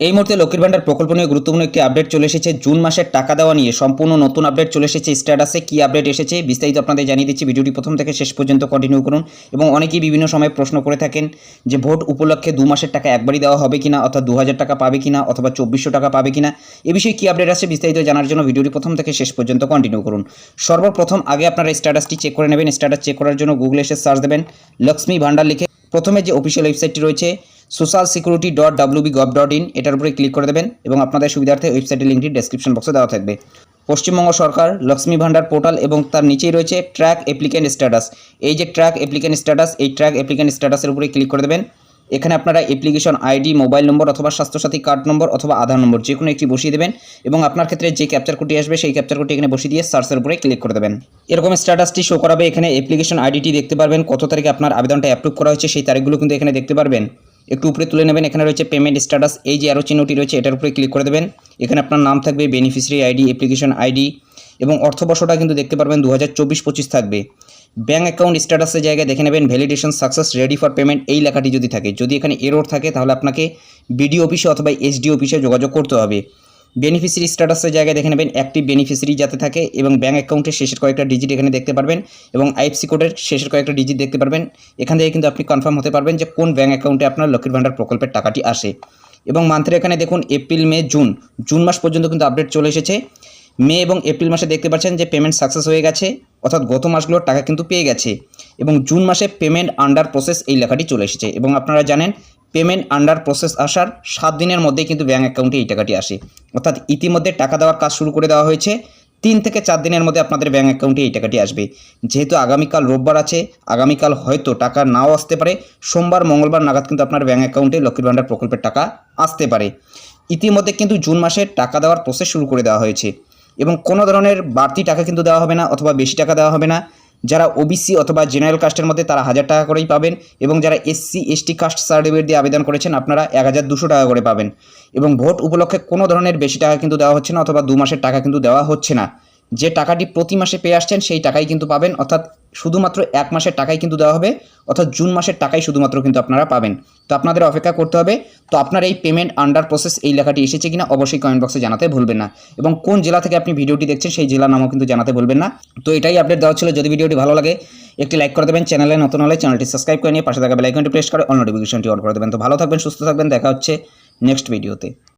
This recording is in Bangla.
এই মুহূর্তে লক্ষ্মীর ভান্ডার প্রকল্প নিয়ে গুরুত্বপূর্ণ একটি আপডেট চলে এসেছে। জুন মাসের টাকা দেওয়া নিয়ে সম্পূর্ণ নতুন আপডেট চলে এসেছে। স্ট্যাটাসে কী আপডেট এসেছে বিস্তারিত আপনাদের জানিয়ে দিচ্ছি। ভিডিওটি প্রথম থেকে শেষ পর্যন্ত কন্টিনিউ করুন এবং অনেকেই বিভিন্ন সময় প্রশ্ন করে থাকেন যে ভোট উপলক্ষে দু মাসের টাকা একবারই দেওয়া হবে কিনা অর্থাৎ দু হাজার টাকা পাবে কিনা অথবা চব্বিশশো টাকা পাবে কিনা এ বিষয়ে কী আপডেট আছে বিস্তারিত জানার জন্য ভিডিওটি প্রথম থেকে শেষ পর্যন্ত কন্টিনিউ করুন। সর্বপ্রথম আগে আপনারা স্ট্যাটাসটি চেক করে নেবেন। স্ট্যাটাস চেক করার জন্য গুগলে এসে সার্চ দেবেন। লক্ষ্মী ভান্ডার লিখে প্রথমে যে অফিসিয়াল ওয়েবসাইটটি রয়েছে social security dot WB gov dot in এটার উপরে ক্লিক করে দেবেন এবং আপনাদের সুবিধার্থে ওয়েবসাইটের লিঙ্কটি ডেসক্রিপশন বক্সে দেওয়া থাকবে। পশ্চিমবঙ্গ সরকার, লক্ষ্মী ভান্ডার পোর্টাল এবং তার নিচেই রয়েছে ট্র্যাক অ্যাপ্লিকেন্ট স্ট্যাটাস এই যে ট্র্যাক অ্যাপ্লিকেন্ট স্ট্যাটাস এই ট্র্যাক অ্যাপ্লিকেন্ট স্ট্যাটাসের উপরে ক্লিক করে দেবেন। এখানে আপনারা অ্যাপ্লিকেশন আইডি মোবাইল নম্বর অথবা স্বাস্থ্যসাথী কার্ড নম্বর অথবা আধার নম্বর যে কোনো একটি বসিয়ে দেবেন এবং আপনার ক্ষেত্রে যে ক্যাপচার কোডটি আসবে সেই ক্যাপচার কোডটি এখানে বসিয়ে দিয়ে সার্চের উপরে ক্লিক করে দেবেন। এরকম স্ট্যাটাসটি শো করাবে। এখানে অ্যাপ্লিকেশন আইডিটি দেখতে পারবেন। কত তারিখে আপনার আবেদনটা অ্যাপ্রুভ করা হয়েছে সেই তারিখগুলো কিন্তু এখানে দেখতে পারবেন। একটু উপরে তুলে নেবেন, এখানে রয়েছে পেমেন্ট স্ট্যাটাস এই যে আরও চিহ্নটি রয়েছে, এটার উপরে ক্লিক করে দেবেন। এখানে আপনার নাম থাকবে বেনিফিসিয়ারি আইডি অ্যাপ্লিকেশন আইডি এবং অর্থবর্ষটা কিন্তু দেখতে পারবেন দু হাজার থাকবে। ব্যাঙ্ক অ্যাকাউন্ট স্ট্যাটাসের জায়গায় দেখে নেবেন validation success ready for payment এই লেখাটি যদি থাকে। যদি এখানে এরোর থাকে, তাহলে আপনাকে বিডিও অফিসে অথবা এসডি অফিসে যোগাযোগ করতে হবে। বেনিফিসিয়ারি স্ট্যাটাসের জায়গায় দেখে নেবেন অ্যাক্টিভ বেনিফিসিয়ারি যাতে থাকে এবং ব্যাঙ্ক অ্যাকাউন্টের শেষের কয়েকটা ডিজিট এখানে দেখতে পারবেন এবং আইএফসি কোডের শেষের কয়েকটা ডিজিট দেখতে পারবেন। এখান থেকে কিন্তু আপনি কনফার্ম হতে পারবেন যে কোন ব্যাঙ্ক অ্যাকাউন্টে আপনার লক্ষ্মীর ভান্ডার প্রকল্পের টাকাটি আসে। এবং মান্থের এখানে দেখুন এপ্রিল মে জুন জুন মাস পর্যন্ত কিন্তু আপডেট চলে এসেছে। মে এবং এপ্রিল মাসে দেখতে পাচ্ছেন যে পেমেন্ট সাকসেস হয়ে গেছে, অর্থাৎ গত মাসগুলোর টাকা কিন্তু পেয়ে গেছে। এবং জুন মাসে পেমেন্ট আন্ডার প্রসেস এই লেখাটি চলে এসেছে। এবং আপনারা জানেন পেমেন্ট আন্ডার প্রসেস আসার সাত দিনের মধ্যে কিন্তু ব্যাঙ্ক অ্যাকাউন্টে এই টাকাটি আসে। অর্থাৎ ইতিমধ্যে টাকা দেওয়ার কাজ শুরু করে দেওয়া হয়েছে। তিন থেকে চার দিনের মধ্যে আপনাদের ব্যাঙ্ক অ্যাকাউন্টে এই টাকাটি আসবে। যেহেতু আগামীকাল রোববার আছে, আগামীকাল হয়তো টাকা নাও আসতে পারে। সোমবার, মঙ্গলবার নাগাদ কিন্তু আপনার ব্যাঙ্ক অ্যাকাউন্টে লক্ষ্মীর ভান্ডার প্রকল্পের টাকা আসতে পারে। ইতিমধ্যে কিন্তু জুন মাসে টাকা দেওয়ার প্রসেস শুরু করে দেওয়া হয়েছে। এবং কোনো ধরনের বাড়তি টাকা কিন্তু দেওয়া হবে না অথবা বেশি টাকা দেওয়া হবে না। যারা ওবিসি অথবা জেনারেল কাস্টের মধ্যে তারা হাজার টাকা করেই পাবেন এবং যারা এসসি এসটি কাস্ট সার্টিফিকেট দিয়ে আবেদন করেছেন, আপনারা এক হাজার দুশো টাকা করে পাবেন। এবং ভোট উপলক্ষে কোনো ধরনের বেশি টাকা কিন্তু দেওয়া হচ্ছে না অথবা দু মাসের টাকা কিন্তু দেওয়া হচ্ছে না। যে টাকাটি প্রতি মাসে পেয়ে আসছেন, সেই টাকাই কিন্তু পাবেন। অর্থাৎ শুধুমাত্র এক মাসের টাকাই কিন্তু দেওয়া হবে, অর্থাৎ জুন মাসের টাকাই শুধুমাত্র কিন্তু আপনারা পাবেন। তো আপনাদের অপেক্ষা করতে হবে। তো আপনার এই পেমেন্ট আন্ডার প্রসেস এই লেখাটি এসেছে কিনা, অবশ্যই কমেন্ট বক্সে জানাতে ভুলবেন না। এবং কোন জেলা থেকে আপনি ভিডিওটি দেখছেন, সেই জেলার নামও কিন্তু জানাতে ভুলবেন না। তো এটাই আপডেট দেওয়া ছিল। যদি ভিডিওটি ভালো লাগে, একটি লাইক করে দেবেন। চ্যানেলে নতুন হলে চ্যানেলটি সাবস্ক্রাইব করে নিয়ে পাশে থাকা বেলাইকনটি প্রেস করে, অল নোটিফিকেশনটি অন করে দেবেন। তো ভালো থাকবেন, সুস্থ থাকবেন। দেখা হচ্ছে নেক্সট ভিডিওতে